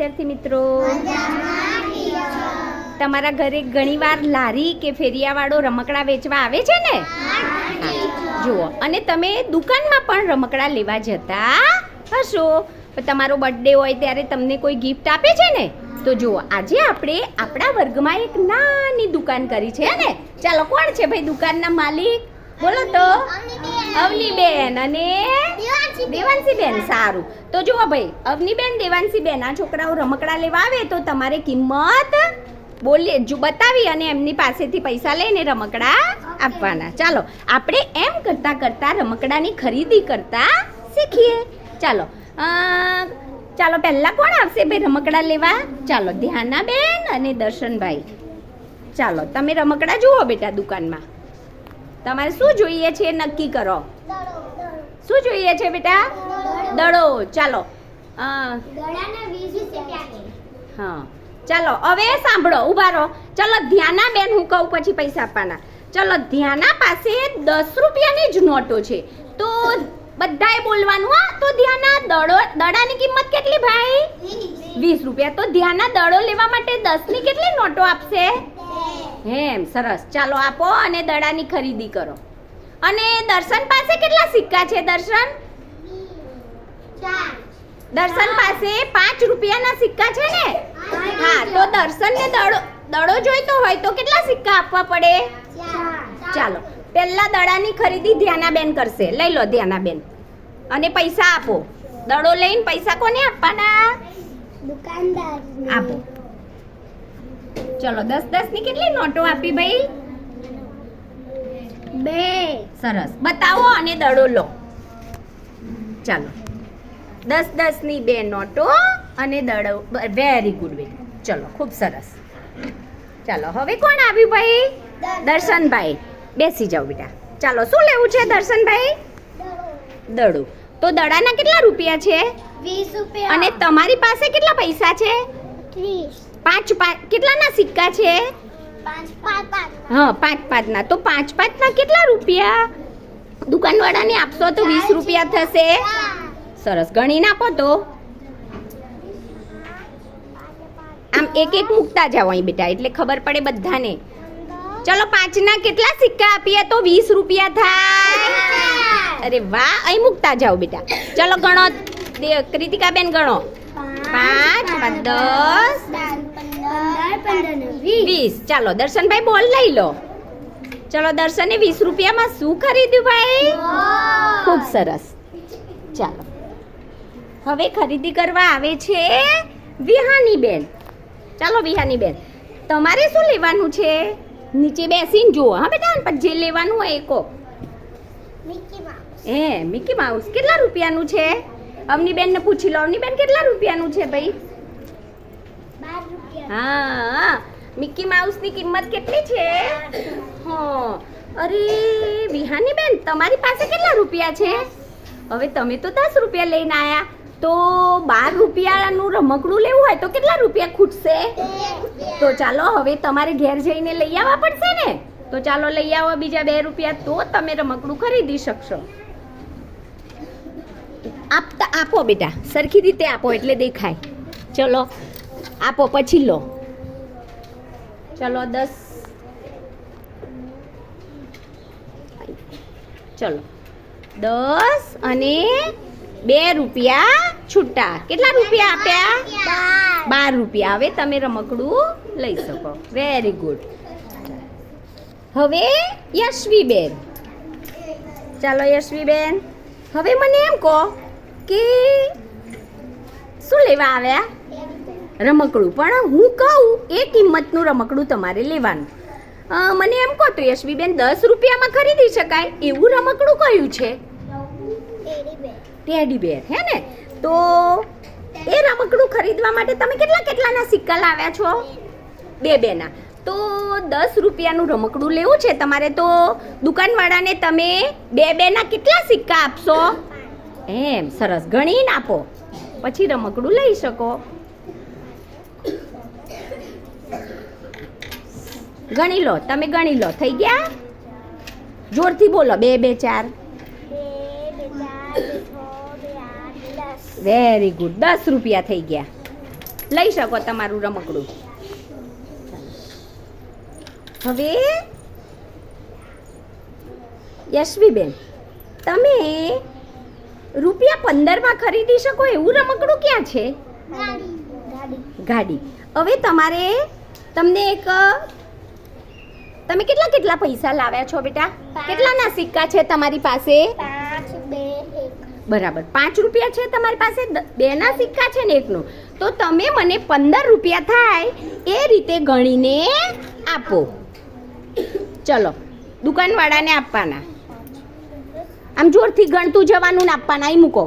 વિદ્યાર્થી મિત્રો? તમારા ઘરે ઘણીવાર લારી કે ફેરિયાવાળો રમકડા વેચવા આવે છે ને? જુઓ, અને તમે દુકાનમાં પણ રમકડા લેવા જતા હશો. તમારો બર્થડે હોય ત્યારે તમને કોઈ ગિફ્ટ આપે છે ને? તો જુઓ, આજે આપણે આપણા વર્ગમાં એક નાની દુકાન કરી છે ને? ચાલો, કોણ છે ભાઈ દુકાનના માલિક? બોલો તો. અવનીબેન અને દેવાંશીબેન સારું. તો જુઓ ભાઈ અવનીબેન દેવાંશીબેન આ છોકરાઓ રમકડા લેવા આવે તો તમારે કિંમત બોલી જો બતાવી અને એમની પાસેથી પૈસા લઈને રમકડા આપવાના. ચાલો આપણે એમ કરતા કરતા રમકડાની ખરીદી કરતા શીખીએ. ચાલો ચાલો પહેલા કોણ આવશે ભાઈ રમકડા લેવા? ચાલો ધ્યાનાબેન અને દર્શનભાઈ. ચાલો તમે રમકડા જુઓ બેટા દુકાનમાં. તમારે શું જોઈએ છે એ નક્કી કરો. શું જોઈએ છે બેટા? દડો. ચાલો. હા. ચાલો હવે સાંભળો ઊભા રહો. ચાલો ધ્યાના બેન હું કહું પછી પૈસા આપવાના. ચાલો ધ્યાના પાસે દસ રૂપિયાની જ નોટો છે. તો બધાએ બોલવાનું હા તો ધ્યાના દડો દડાની કિંમત કેટલી ભાઈ? વીસ રૂપિયા. તો ધ્યાના દડો લેવા માટે દસની કેટલી નોટો આપશે? એમ સરસ. ચાલો આપો અને દડાની ખરીદી કરો. અને દર્શન પાસે કેટલા સિક્કા છે દર્શન? દર્શન પાસે પાંચ રૂપિયાના સિક્કા છે ને? હા તો દર્શનને દડો દડો જોઈતો હોય તો કેટલા સિક્કા આપવા પડે? ચાલો. પહેલા દડાની ખરીદી ધ્યાનાબેન કરશે. લઈ લો ધ્યાનાબેન. અને પૈસા આપો. દડો લઈને પૈસા કોને આપવાના? આપો. ચલો દસ દસની કેટલી નોટો આપી ભાઈ? બે. સરસ. બતાવો અને દડો લો. ચાલો. દસ દસની બે નોટો અને દડો. વેરી ગુડ બેટા ચલો ખૂબ સરસ. ચાલો હવે કોણ આવ્યું ભાઈ? દર્શનભાઈ. બેસી જાઓ બેટા. ચાલો શું લેવું છે દર્શનભાઈ? દડો. તો દડાના કેટલા રૂપિયા છે? વીસ રૂપિયા. અને તમારી પાસે કેટલા પૈસા છે? ત્રીસ. પાંચ પાંચ કેટલાના સિક્કા છે? પાંચ પાંચ પાંચ હા પાંચ પાંચના. તો પાંચ પાંચના કેટલા રૂપિયા? દુકાનવાળાને આપશો તો વીસ રૂપિયા થશે. સરસ. ગણીને આપો તો. આમ એક એક મૂકતા જાઓ અહીં બેટા એટલે ખબર પડે બધાને. ચલો પાંચના કેટલા સિક્કા આપીએ તો વીસ રૂપિયા થાય. અરે વાહ અહીં મૂકતા જાઓ બેટા. ચલો ગણો. કૃતિકાબેન ગણો. પાંચ પાંચ દસ ને વીસ. ચાલો દર્શનભાઈ બોલ લઈ લો. ચલો દર્શને વીસ રૂપિયામાં શું ખરીદ્યું ભાઈ? ખૂબ સરસ. ચાલો. હવે ખરીદી કરવા આવે છે વિહાની બેન. ચાલો વિહાની બેન. તમારે શું લેવાનું છે? નીચે બેસીને જુઓ. હા બેટા પણ જે લેવાનું હોય એ કહો. હે મિકી માઉસ કેટલા રૂપિયાનું છે? અવની બેનને પૂછી લો. અવની બેન કેટલા રૂપિયાનું છે ભાઈ? હા મિકી માઉસની કિંમત કેટલી છે? હા. અરે, વિહાની બેન, તમારી પાસે કેટલા રૂપિયા છે? હવે તમે તો દસ રૂપિયા લઈને આયા. તો બાર રૂપિયાનું રમકડું લેવું હોય તો કેટલા રૂપિયા ખૂટશે? તો ચાલો, હવે તમારે ઘેર જઈને લઈ આવવા પડશે ને? તો ચાલો, લઈ આવો બીજા બે રૂપિયા, તો તમે રમકડું ખરીદી શકશો. આપતા આપો બેટા, સરખી રીતે આપો એટલે દેખાય. ચલો આપો, પછી લો. ચલો, દસ. ચલો. દસ અને બે રૂપિયા છૂટા. કેટલા રૂપિયા આપ્યા? બાર રૂપિયા. હવે તમે રમકડું લઈ શકો. વેરી ગુડ હવે યશવીબેન. ચાલો, યશવીબેન. હવે મને એમ કહો કે શું લેવા આવ્યા? રમકડું. પણ હું કહું, એ કિંમતનું રમકડું તમારે લેવાનું. મને એમ કહો તો યશવીબેન દસ રૂપિયામાં ખરીદી શકાય. એવું રમકડું કયું છે? ટેડી બેર, હે ને? તો એ રમકડું ખરીદવા માટે તમે કેટલા કેટલાના સિક્કા લાવ્યા છો? બે બેના. તો દસ રૂપિયાનું રમકડું લેવું છે તમારે તો દુકાનવાળાને તમે બે બેના કેટલા સિક્કા આપશો? એમ, સરસ. ગણીને આપો. પછી રમકડું લઈ શકો. ગણી લો તમે ગણી લો. થઈ ગયા? જોરથી બોલો. બે બે ચાર. વેરી ગુડ દસ રૂપિયા થઈ ગયા. લઈ શકો તમારું રમકડું. હવે યશવીબેન તમે રૂપિયા પંદરમાં ખરીદી શકો એવું રમકડું ક્યાં છે? ગાડી. હવે તમારે તમને એક તમે કેટલા કેટલા પૈસા લાવ્યા છો બેટા? કેટલાના સિક્કા છે તમારી પાસે? બરાબર. પાંચ રૂપિયા છે તમારી પાસે? બે બેના સિક્કા છે ને એકનો. તો તમે મને પંદર રૂપિયા થાય એ રીતે ગણીને આપો. ચલો દુકાનવાળાને આપવાના. આમ જોરથી ગણતું જવાનું ને આપવાના. એ મૂકો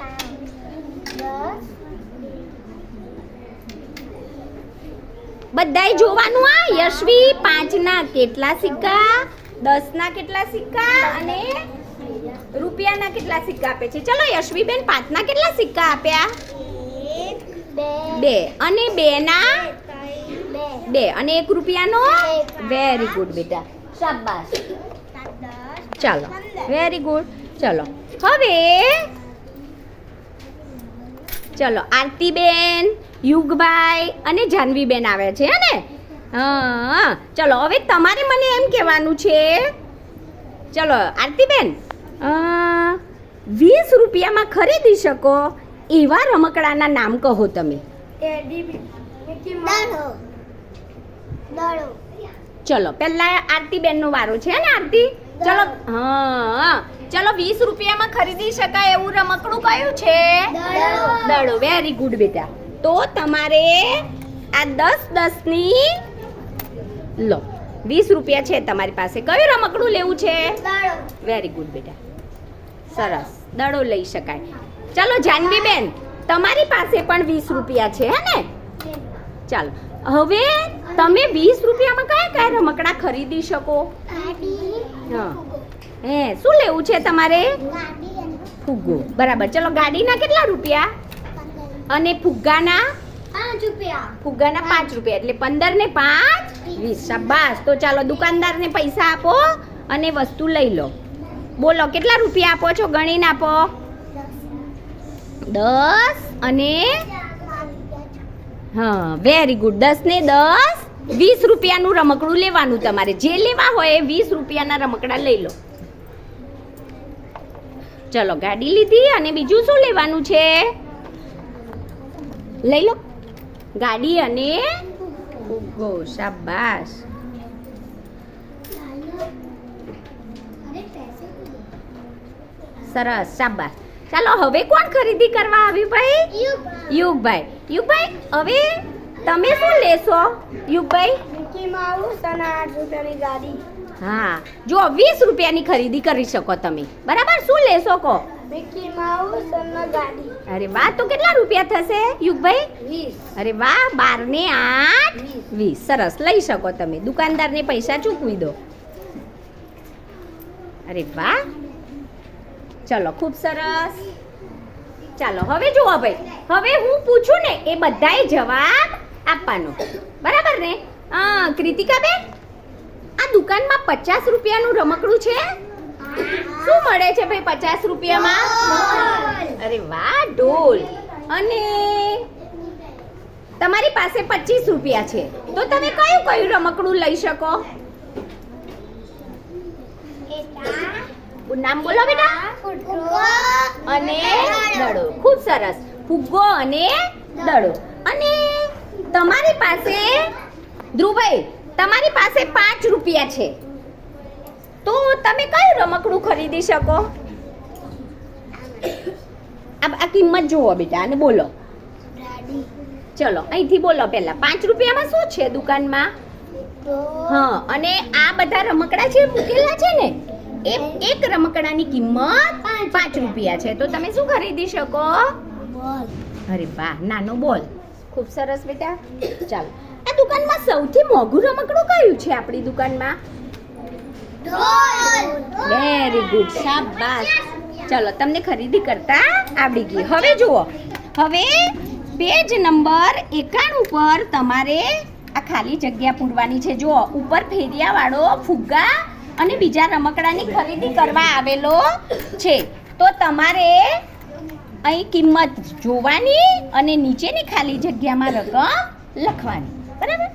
પાંચ દસ બધાય જોવાનું આ. યશવી પાંચના કેટલા સિક્કા? દસના કેટલા સિક્કા? અને રૂપિયાના કેટલા સિક્કા આપે છે? ચલો યશવીબેન પાંચના કેટલા સિક્કા આપ્યા? બે બે. અને બેના? ના બે. બે અને એક રૂપિયાનો? વેરી ગુડ બેટા. શાબાશ. ચાલો. વેરી ગુડ ચલો. હવે ચલો આરતીબેન યુગભાઈ અને જાનવીબેન આવે છે હે ને? હા. ચલો હવે તમારે મને એમ કહેવાનું છે ચલો આરતીબેન અ, વીસ રૂપિયામાં ખરીદી શકો એવા રમકડાના નામ કહો તમે. ચલો પહેલાં આરતીબેનનો વારો છે ને આરતી? ચલો હા. ચલો વીસ રૂપિયામાં ખરીદી શકાય એવું રમકડું કયું છે? દડો. વેરી ગુડ બેટા. તો તમારે આ દસ દસની લો વીસ રૂપિયા છે તમારી પાસે. કયું રમકડું લેવું છે? વેરી ગુડ બેટા. સરસ. દડો લઈ શકાય. ચલો જાનવીબેન તમારી પાસે પણ વીસ રૂપિયા છે હે ને? ચાલો. હવે તમે વીસ રૂપિયામાં કયા કયા રમકડા ખરીદી શકો? હા. શું લેવું છે તમારે? ફુગ્ગો. બરાબર. ચલો ગાડીના કેટલા રૂપિયા? અને ફુગ્ગાના? પાંચ રૂપિયા. ફુગ્ગાના પાંચ રૂપિયા. એટલે પંદર ને પાંચ વીસ. શાબાશ. તો ચાલો દુકાનદારને પૈસા આપો અને વસ્તુ લઈ લો. બોલો કેટલા રૂપિયા આપો છો? ગણીને આપો. દસ અને? હા વેરી ગુડ દસ ને દસ વીસ રૂપિયાનું રમકડું લેવાનું તમારે. જે લેવા હોય એ વીસ રૂપિયાના રમકડા લઈ લો. ચલો ગાડી લીધી અને બીજું શું લેવાનું છે? લઈ લો. ગાડી અને ફુગ્ગો શાબાશ. સરસ શાબાશ. ચાલો હવે કોણ ખરીદી કરવા આવ્યું ભાઈ? યુગભાઈ. યુગભાઈ હવે તમે શું લેશો? યુગભાઈ? મિકી માઉસ અને આઠ રૂપિયાની ગાડી. હા. જો વીસ રૂપિયાની ખરીદી કરી શકો તમે. બરાબર? શું લેશો કહો? મિકી માઉસ અને ગાડી. અરે વાહ તો કેટલા રૂપિયા થશે યુગભાઈ? વીસ. અરે વાહ બાર ને આઠ? વીસ. સરસ. લઈ શકો તમે. દુકાનદારને પૈસા ચૂકવી દો. અરે વાહ. ચલો ખૂબ સરસ. ચાલો હવે જુઓ ભાઈ. હવે હું પૂછું ને એ બધાએ જવાબ આપવાનો. બરાબર ને? હા કૃતિકાબેન આ દુકાનમાં પચાસ રૂપિયાનું રમકડું છે? શું મળે છે ભાઈ પચાસ રૂપિયામાં? અરે વાહ ઢોલ. અને તમારી પાસે પચીસ રૂપિયા છે. તો તમે કયું કયું રમકડું લઈ શકો? નામ બોલો બેટા. અને દડો. ખૂબ સરસ. ફુગ્ગો અને દડો. અને તમારી પાસે ધ્રુવભાઈ તમારી પાસે પાંચ રૂપિયા છે. તો તમે કયું રમકડું ખરીદી શકો? આ કિંમત જુઓ બેટા અને બોલો. ચલો અહીંથી બોલો પહેલા. પાંચ રૂપિયામાં શું છે દુકાનમાં? હા અને આ બધા રમકડા જે મૂકેલા છે ને? એ એક રમકડાની કિંમત પાંચ રૂપિયા છે. તો તમે શું ખરીદી શકો? અરે વાહ નાનો બોલ. ખૂબ સરસ બેટા. ચાલો. આ દુકાનમાં સૌથી મોંઘું રમકડું કયું છે આપણી દુકાનમાં? વેરી ગુડ શાબાશ. ચલો તમને ખરીદી કરતા આવડી ગઈ. હવે જુઓ. હવે પેજ નંબર એકાણું પર તમારે આ ખાલી જગ્યા પૂરવાની છે. જુઓ ઉપર ફેરિયાવાળો ફુગ્ગા અને બીજા રમકડાની ખરીદી કરવા આવેલો છે. તો તમારે અહીં કિંમત જોવાની અને નીચેની ખાલી જગ્યામાં રકમ લખવાની. બરાબર?